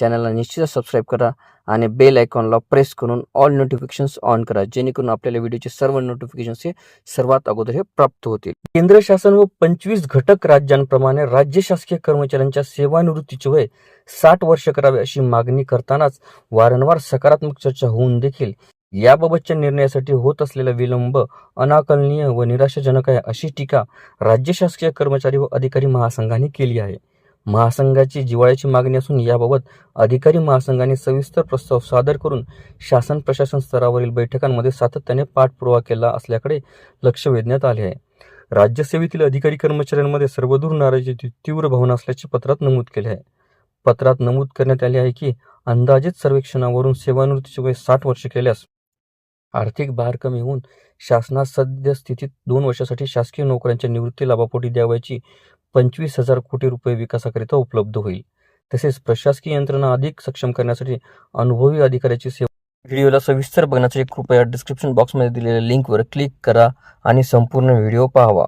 चॅनलला निश्चितच सबस्क्राईब करा आणि बेल आयकॉनला प्रेस करून ऑल नोटिफिकेशन्स ऑन करा जेणेकरून आपल्याला व्हिडिओचे सर्व नोटिफिकेशन्स हे सर्वात अगोदर हे प्राप्त होतील. केंद्र शासन व पंचवीस घटक राज्यांप्रमाणे राज्य शासकीय कर्मचाऱ्यांच्या सेवानिवृत्तीचे वय साठ वर्ष करावे अशी मागणी करतानाच वारंवार सकारात्मक चर्चा होऊन देखील याबाबतच्या निर्णयासाठी होत असलेला विलंब अनाकलनीय व निराशाजनक आहे अशी टीका राज्य शासकीय कर्मचारी व अधिकारी महासंघाने केली आहे. महासंघाची जिव्हाळ्याची मागणी असून याबाबत अधिकारी महासंघाने सविस्तर प्रस्ताव सादर करून शासन प्रशासन स्तरावरील बैठकांमध्ये सातत्याने पाठपुरावा केला असल्याकडे लक्ष वेधण्यात आले आहे. राज्यसेवेतील अधिकारी कर्मचाऱ्यांमध्ये सर्वदूर नाराजीची तीव्र भावना असल्याचे पत्रात नमूद केले आहे. पत्रात नमूद करण्यात आले आहे की अंदाजित सर्वेक्षणावरून सेवानिवृत्तीचे वय साठ वर्ष केल्यास आर्थिक भार कमी होऊन शासनास सद्यस्थितीत दोन वर्षासाठी शासकीय नोकऱ्यांच्या निवृत्ती लाभापोटी द्यावयाची पंचवीस हजार कोटी रुपये विकासाकरिता उपलब्ध होईल. तसेच प्रशासकीय यंत्रणा अधिक सक्षम करण्यासाठी अनुभवी अधिकाऱ्याची सेवा व्हिडिओला सविस्तर बघण्यासाठी कृपया डिस्क्रिप्शन बॉक्समध्ये दिलेल्या लिंकवर क्लिक करा आणि संपूर्ण व्हिडिओ पाहावा.